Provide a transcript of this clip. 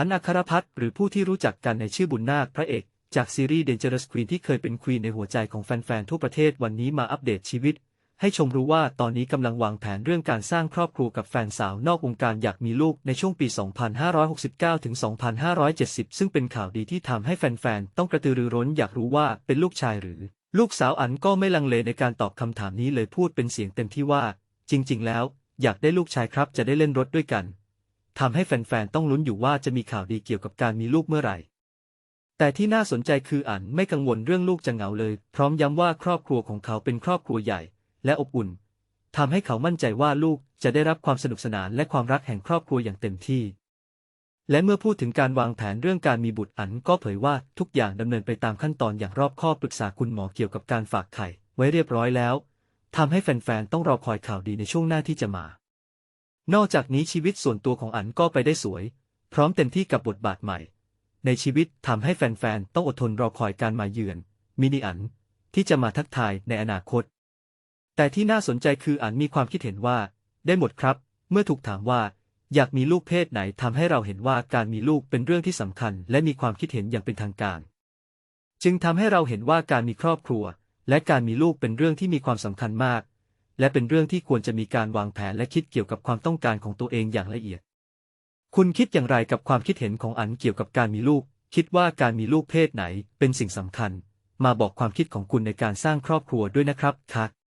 อันอัครพัฒน์หรือผู้ที่รู้จักกันในชื่อบุญนาคพระเอก จากซีรีส์ Dangerous Queen ที่เคยเป็นควีนในหัวใจของแฟนๆทั่วประเทศวันนี้มาอัปเดตชีวิต ให้ชมรู้ว่าตอนนี้กำลังวางแผนเรื่องการสร้างครอบครัวกับแฟนสาวนอกวงการอยากมีลูกในช่วงปี 2569 ถึง 2570 ซึ่งเป็นข่าวดีที่ทำให้แฟนๆ ต้องกระตือรือร้นอยากรู้ว่าเป็นลูกชายหรือ ลูกสาวอันก็ไม่ลังเลในการตอบคำถามนี้เลยพูดเป็นเสียงเต็มที่ว่า จริง ๆ แล้ว อยากได้ลูกชายครับจะได้เล่นรถด้วยกัน ทำให้แฟนๆ ต้องลุ้นอยู่ว่าจะมีข่าวดีเกี่ยวกับการมีลูกเมื่อไหร่ แต่ที่น่าสนใจคืออันไม่กังวลเรื่องลูกจะเหงาเลย พร้อมย้ำว่าครอบครัวของเขาเป็นครอบครัวใหญ่ และอบอุ่นทำให้เขามั่นใจว่าลูกจะได้รับความสนุกสนานและความรักแห่งครอบครัวอย่างเต็มที่ และเมื่อพูดถึงการวางแผนเรื่องการมีบุตรอันก็เผยว่าทุกอย่างดำเนินไปตามขั้นตอนอย่างรอบคอบปรึกษาคุณหมอเกี่ยวกับการฝากไข่ไว้เรียบร้อยแล้วทำให้แฟนๆ ต้องรอคอยข่าวดีในช่วงหน้าที่จะมา นอกจากนี้ชีวิตส่วนตัวของอันก็ไปได้สวย พร้อมเต็มที่กับบทบาทใหม่ ในชีวิตทำให้แฟนๆ ต้องอดทนรอคอยการมาเยือน มินิอัน ที่จะมาทักทายในอนาคต แต่ที่น่าสนใจคืออันมีความคิดเห็นว่า ได้หมดครับ เมื่อถูกถามว่า อยากมีลูกเพศไหนทำให้เราเห็นว่าการมีลูกเป็นเรื่องที่สำคัญ และมีความคิดเห็นอย่างเป็นทางการ จึงทำให้เราเห็นว่าการมีครอบครัว และการมีลูกเป็นเรื่องที่มีความสำคัญมาก และเป็นเรื่องที่ควรจะมีการวางแผนและคิดเกี่ยวกับความต้องการของตัวเองอย่างละเอียด คุณคิดอย่างไรกับความคิดเห็นของอันเกี่ยวกับการมีลูก คิดว่าการมีลูกเพศไหนเป็นสิ่งสำคัญ มาบอกความคิดของคุณในการสร้างครอบครัวด้วยนะครับค่ะ